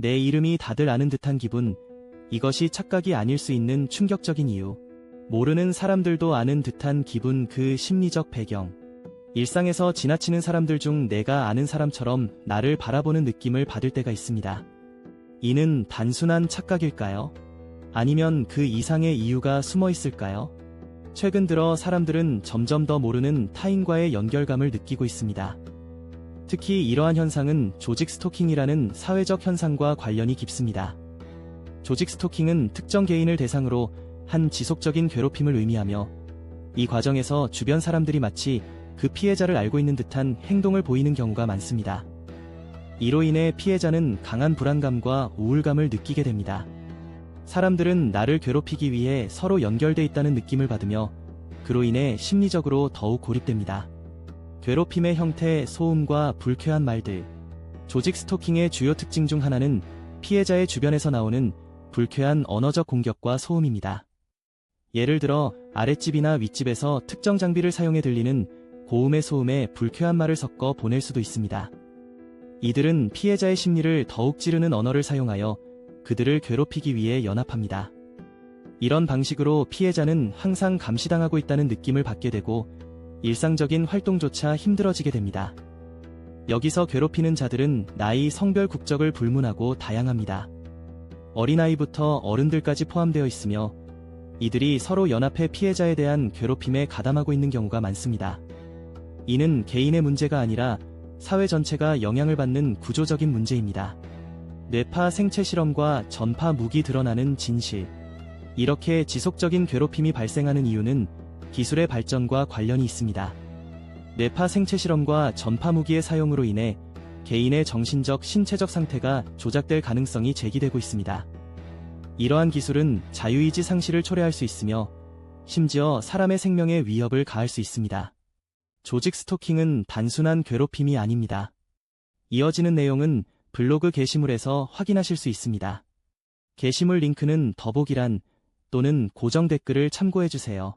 내 이름이 다들 아는 듯한 기분, 이것이 착각이 아닐 수 있는 충격적인 이유. 모르는 사람들도 아는 듯한 기분 그 심리적 배경. 일상에서 지나치는 사람들 중 내가 아는 사람처럼 나를 바라보는 느낌을 받을 때가 있습니다. 이는 단순한 착각일까요? 아니면 그 이상의 이유가 숨어 있을까요? 최근 들어 사람들은 점점 더 모르는 타인과의 연결감을 느끼고 있습니다. 특히 이러한 현상은 조직 스토킹이라는 사회적 현상과 관련이 깊습니다. 조직 스토킹은 특정 개인을 대상으로 한 지속적인 괴롭힘을 의미하며 이 과정에서 주변 사람들이 마치 그 피해자를 알고 있는 듯한 행동을 보이는 경우가 많습니다. 이로 인해 피해자는 강한 불안감과 우울감을 느끼게 됩니다. 사람들은 나를 괴롭히기 위해 서로 연결돼 있다는 느낌을 받으며 그로 인해 심리적으로 더욱 고립됩니다. 괴롭힘의 형태, 소음과 불쾌한 말들. 조직 스토킹의 주요 특징 중 하나는 피해자의 주변에서 나오는 불쾌한 언어적 공격과 소음입니다. 예를 들어 아랫집이나 윗집에서 특정 장비를 사용해 들리는 고음의 소음에 불쾌한 말을 섞어 보낼 수도 있습니다. 이들은 피해자의 심리를 더욱 찌르는 언어를 사용하여 그들을 괴롭히기 위해 연합합니다. 이런 방식으로 피해자는 항상 감시당하고 있다는 느낌을 받게 되고 일상적인 활동조차 힘들어지게 됩니다. 여기서 괴롭히는 자들은 나이, 성별, 국적을 불문하고 다양합니다. 어린아이부터 어른들까지 포함되어 있으며 이들이 서로 연합해 피해자에 대한 괴롭힘에 가담하고 있는 경우가 많습니다. 이는 개인의 문제가 아니라 사회 전체가 영향을 받는 구조적인 문제입니다. 뇌파 생체 실험과 전파 무기 드러나는 진실. 이렇게 지속적인 괴롭힘이 발생하는 이유는 기술의 발전과 관련이 있습니다. 뇌파 생체 실험과 전파 무기의 사용으로 인해 개인의 정신적, 신체적 상태가 조작될 가능성이 제기되고 있습니다. 이러한 기술은 자유의지 상실을 초래할 수 있으며 심지어 사람의 생명에 위협을 가할 수 있습니다. 조직 스토킹은 단순한 괴롭힘이 아닙니다. 이어지는 내용은 블로그 게시물에서 확인하실 수 있습니다. 게시물 링크는 더보기란 또는 고정 댓글을 참고해주세요.